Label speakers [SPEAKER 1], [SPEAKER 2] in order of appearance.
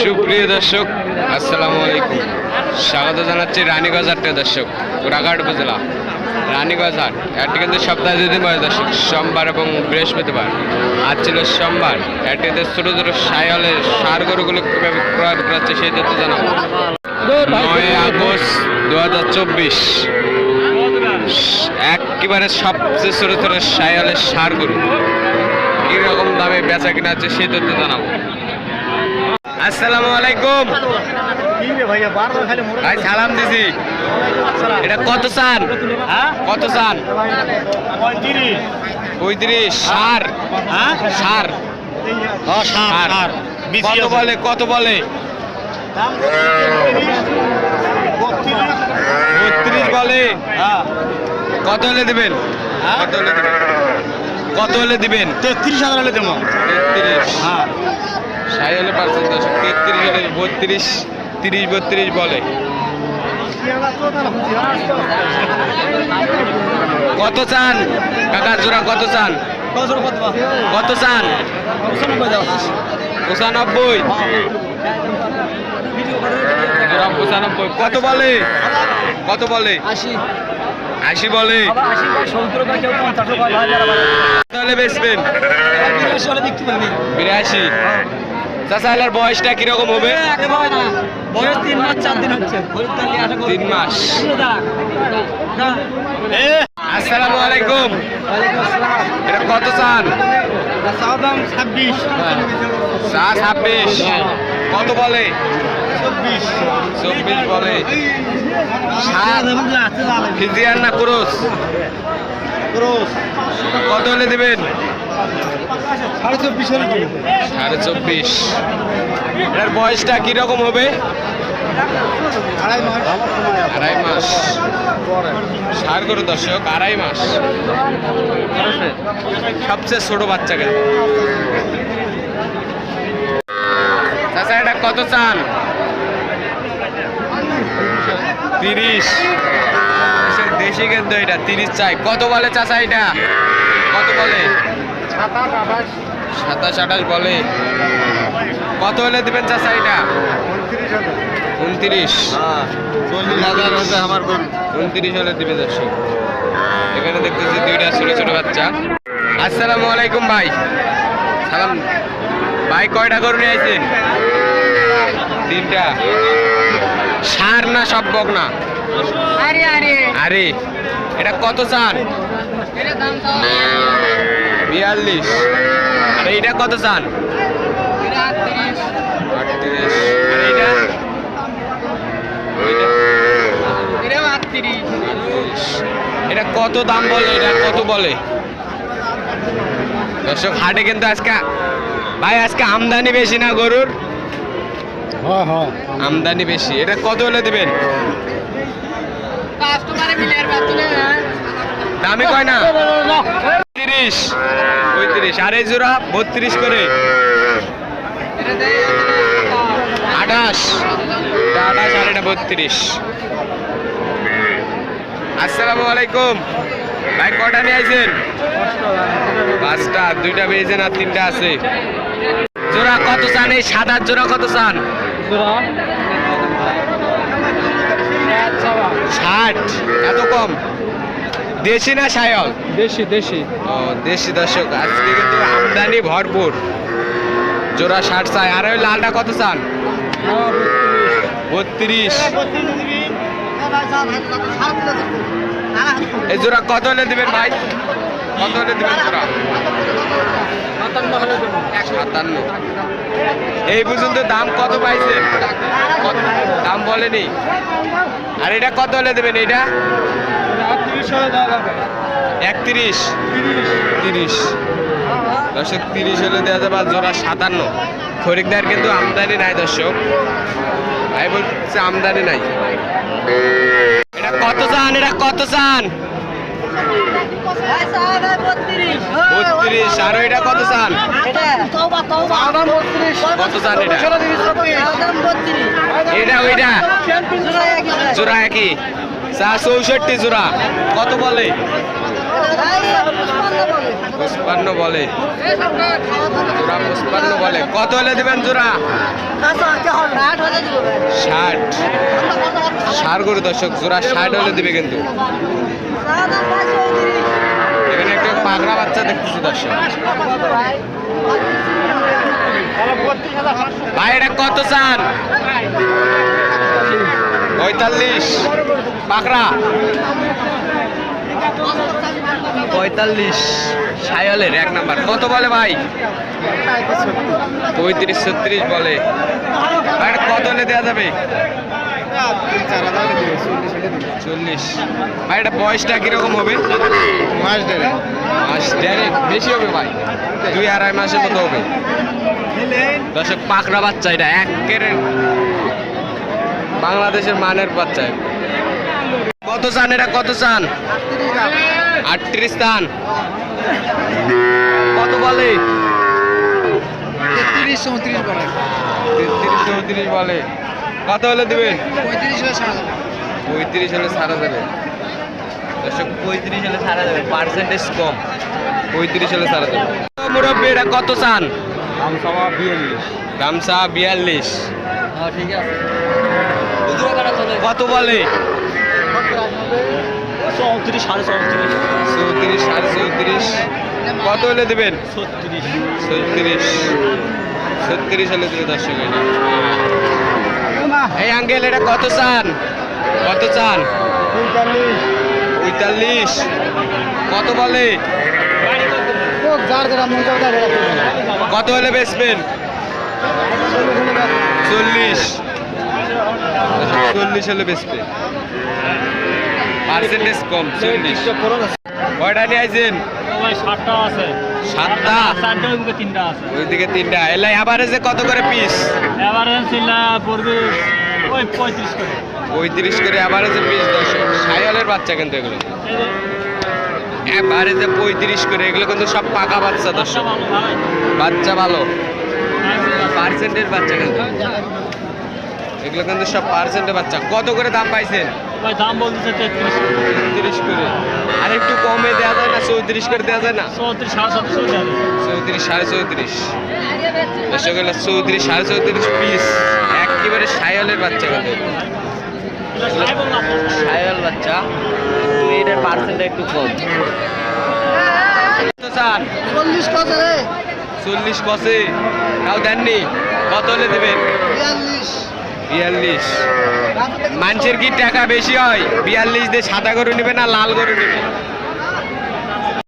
[SPEAKER 1] সুপ্রিয় দর্শক, আসসালামু আলাইকুম। স্বাগত জানাচ্ছি রানীগঞ্জ দর্শক গোড়াঘাট উপজেলা। রানীগঞ্জ এটি কিন্তু সপ্তাহে দুদিন পরে দর্শক, সোমবার এবং বৃহস্পতিবার। আজ ছিল সোমবার এটিতে ছোটো ছোটো সায়লের সার গরুগুলো কীভাবে ক্রয় বিক্রয় হচ্ছে সেই তথ্য জানাব। নয় আগস্ট দু হাজার চব্বিশ, একেবারে সবচেয়ে ছোটো ছোটো সায়লের সার গরু। কীরকম দামে বেচা কিনা হচ্ছে সেই তথ্য জানাব। আসসালামু আলাইকুম। ভাই সালাম দিছি। এটা কত চান? কত চান? পঁয়ত্রিশ। সার? সার? কত বলে কত বলে? বত্রিশ বলে? কত হলে দিবেন? কত হলে দিবেন? কত হলে দিবেন?
[SPEAKER 2] তেত্রিশ হাজার হলে দেবো।
[SPEAKER 1] তেত্রিশ।
[SPEAKER 2] হ্যাঁ।
[SPEAKER 1] সাই হলে পার্সেন্ট দশক তেত্রিশ হলে বত্রিশ তিরিশ বত্রিশ বলে। কত চান? কাকা জোড়া কত চান? কত চান? পঁচানব্বই। জোড়া পঁচানব্বই। কত বলে? কত বলে?
[SPEAKER 2] আশি
[SPEAKER 1] আশি বলে। তাহলে বেচবেন।
[SPEAKER 2] হলে
[SPEAKER 1] বয়সটা কীরকম হবে?
[SPEAKER 2] বয়স তিন মাস চার দিন হচ্ছে।
[SPEAKER 1] তিন মাস। আসসালামু আলাইকুম। এটা কত চান?
[SPEAKER 2] ছাব্বিশ।
[SPEAKER 1] চা ছাব্বিশ। কত বলে?
[SPEAKER 2] চব্বিশ।
[SPEAKER 1] চব্বিশ বলে। ফিজিয়ান না ক্রোস কত হলে দিবেন?
[SPEAKER 2] সাড়ে চব্বিশ
[SPEAKER 1] সাড়ে চব্বিশ। এটার বয়সটা কীরকম হবে?
[SPEAKER 2] আড়াই মাস।
[SPEAKER 1] আড়াই মাস। সার গরু দর্শক আড়াই মাস। সবচেয়ে ছোট বাচ্চাকে চাচা এটা কত চান? তিরিশ। দেশি কিন্তু এটা তিরিশ চাই। কত বলে চাচা এটা? কত বলে? সাতাশ আঠাশ। বলে। কত হলে দেবেন চাচা এটা উনত্রিশ।
[SPEAKER 2] আমার
[SPEAKER 1] উনত্রিশ হলে দিবে দর্শক। এখানে দেখতেছি দুইটা ছোট ছোট বাচ্চা। আসসালামু আলাইকুম ভাই। সালাম। ভাই কয়টা গরু নিয়ে আইছেন তিনটা। সার না সব বক না?
[SPEAKER 3] আরে
[SPEAKER 1] এটা কত চান? বিয়াল্লিশ। আর এইটা কত চান?
[SPEAKER 3] এটা 38
[SPEAKER 1] আটত্রিশ আর এইটা ওইটা?
[SPEAKER 3] এটাও 38
[SPEAKER 1] এটা কত দাম বলে এটা কত বলে? দর্শক হাটে কিন্তু আজকে ভাই আজকে আমদানি বেশি না গরুর?
[SPEAKER 2] হ্যাঁ হ্যাঁ।
[SPEAKER 1] আমদানি বেশি। এটা কত হলে দেবেন?
[SPEAKER 3] কাস্টমারে মিলে আর
[SPEAKER 1] দামি কয় না? তিরিশ। পঁয়ত্রিশ। আর এই জোড়া বত্রিশ করে। আঠাশ। আঠাশ আর এটা বত্রিশ। আসসালামু আলাইকুম। ভাই কটা নিয়ে আইছেন? পাঁচটা। দুইটা পেয়েছেন আর তিনটা আছে। জোড়া কত চান? এই সাদার জোড়া কত চান? ষাট। এত কম? দেশি না সায়ল?
[SPEAKER 2] দেশি দেশি।
[SPEAKER 1] ও দেশি দর্শক। আজকে কিন্তু আমদানি ভরপুর। জোড়া ষাট চাই। আর ওই লালটা কত চান? বত্রিশ। এই জোড়া কত হলে দিবেন ভাই? কত হলে দিবেন জোড়া? সাতান্ন। এই পর্যন্ত দাম কত পাইছে? দাম বলেনি। আর এটা কত হলে দেবেন এটা একত্রিশ। তিরিশ। দর্শক তিরিশ হলে দেওয়া যাবে জোড়া সাতান্ন। খরিকদার কিন্তু আমদানি নাই দর্শক। ভাই বলছে আমদানি নাই। এটা কত চান? এটা কত চান? বত্রিশ। আর এটা কত চান? কত চান এটা? এটা ওইটা? জোড়া একই। চা চৌষট্টি জোড়া। কত বলে? পুষ্পান্ন বলে। জোড়া পুষ্পান্ন বলে। কত হলে দিবেন জোড়া? ষাট। ষাট করে দর্শক, জোড়া ষাট হলে দিবে কিন্তু। এখানে একটা পাগড়া বাচ্চা দেখতেছি দর্শক। কত চান? পঁয়তাল্লিশ। পাকড়া পঁয়তাল্লিশ। সায়ালের এক নাম্বার। কত বলে ভাই? পঁয়ত্রিশ, ছত্রিশ বলে। ভাই কত হলে দেওয়া যাবে?
[SPEAKER 2] চল্লিশ।
[SPEAKER 1] ভাই, এটা বয়সটা কীরকম হবে?
[SPEAKER 2] মাস দেড়ে
[SPEAKER 1] মাস দেড়েক বেশি হবে ভাই। দুই আড়াই মাসের মতো হবে। দর্শক, পাকড়া বাচ্চা এটা। একের বাংলাদেশের মানের বাচ্চা। কত চান এটা? কত চান? আটত্রিশ চান। কত বলে?
[SPEAKER 3] তেত্রিশ চৌত্রিশ পরে
[SPEAKER 1] তেত্রিশ চৌত্রিশ বলে। কত হলে দিবেন?
[SPEAKER 3] পঁয়ত্রিশ হলে সারা যাবে
[SPEAKER 1] পঁয়ত্রিশ হলে সারা যাবে দর্শক পঁয়ত্রিশ হলে সারা যাবে পার্সেন্টেজ কম। পঁয়ত্রিশ হলে সারা যাবে মুরব্বী এটা কত চান?
[SPEAKER 2] সবা বিয়াল্লিশ।
[SPEAKER 1] গামছা বিয়াল্লিশ।
[SPEAKER 3] হ্যাঁ ঠিক আছে।
[SPEAKER 1] কত বলে?
[SPEAKER 2] চৌত্রিশ সাড়ে চৌত্রিশ।
[SPEAKER 1] চৌত্রিশ সাড়ে চৌত্রিশ। কত হলে দেবেন?
[SPEAKER 2] ছত্রিশ।
[SPEAKER 1] ছত্রিশ। ছত্রিশ হলে দেবে দর্শক এটা এই আঙ্কেল এটা কত চান? কত চান?
[SPEAKER 2] পঁয়তাল্লিশ।
[SPEAKER 1] কত বলে? কত হলে বেচবেন? চল্লিশ। চল্লিশ হলে বেচবে পার্সেন্টেজ কম, চল্লিশ। কয়টা নিয়ে আইছেন?
[SPEAKER 2] পঁয়ত্রিশ করে
[SPEAKER 1] পঁয়ত্রিশ করে বাচ্চা কিন্তু এগুলো। অ্যাভারেজে পঁয়ত্রিশ করে, এগুলো কিন্তু সব পাকা বাচ্চা, দর্শক। বাচ্চা ভালো। পার্সেন্টের বাচ্চা কিন্তু। এগুলো কিন্তু সব পার্সেন্টের বাচ্চা। কত করে দাম পাইছেন?
[SPEAKER 2] দাম বলতেছে তেত্রিশ।
[SPEAKER 1] চৌত্রিশ করে। আর একটু কমে দেওয়া যায় না? চৌত্রিশ করে দেওয়া যায় না?
[SPEAKER 2] চৌত্রিশ সাড়ে চৌত্রিশ
[SPEAKER 1] সাড়ে চৌত্রিশ। দর্শক হলো চৌত্রিশ সাড়ে চৌত্রিশ পিস একেবারে সায়ালের বাচ্চা কিন্তু সায়াল বাচ্চা। কিন্তু এটার পার্সেন্টটা একটু কম। কত
[SPEAKER 3] চল্লিশ রে।
[SPEAKER 1] চল্লিশ কষে। তাও দেননি? কত হলে দেবেন?
[SPEAKER 3] বিয়াল্লিশ।
[SPEAKER 1] বিয়াল্লিশ। মানুষের কি টাকা বেশি হয়? বিয়াল্লিশ দিয়ে সাদা গরু নেবে না লাল গরু নেবে?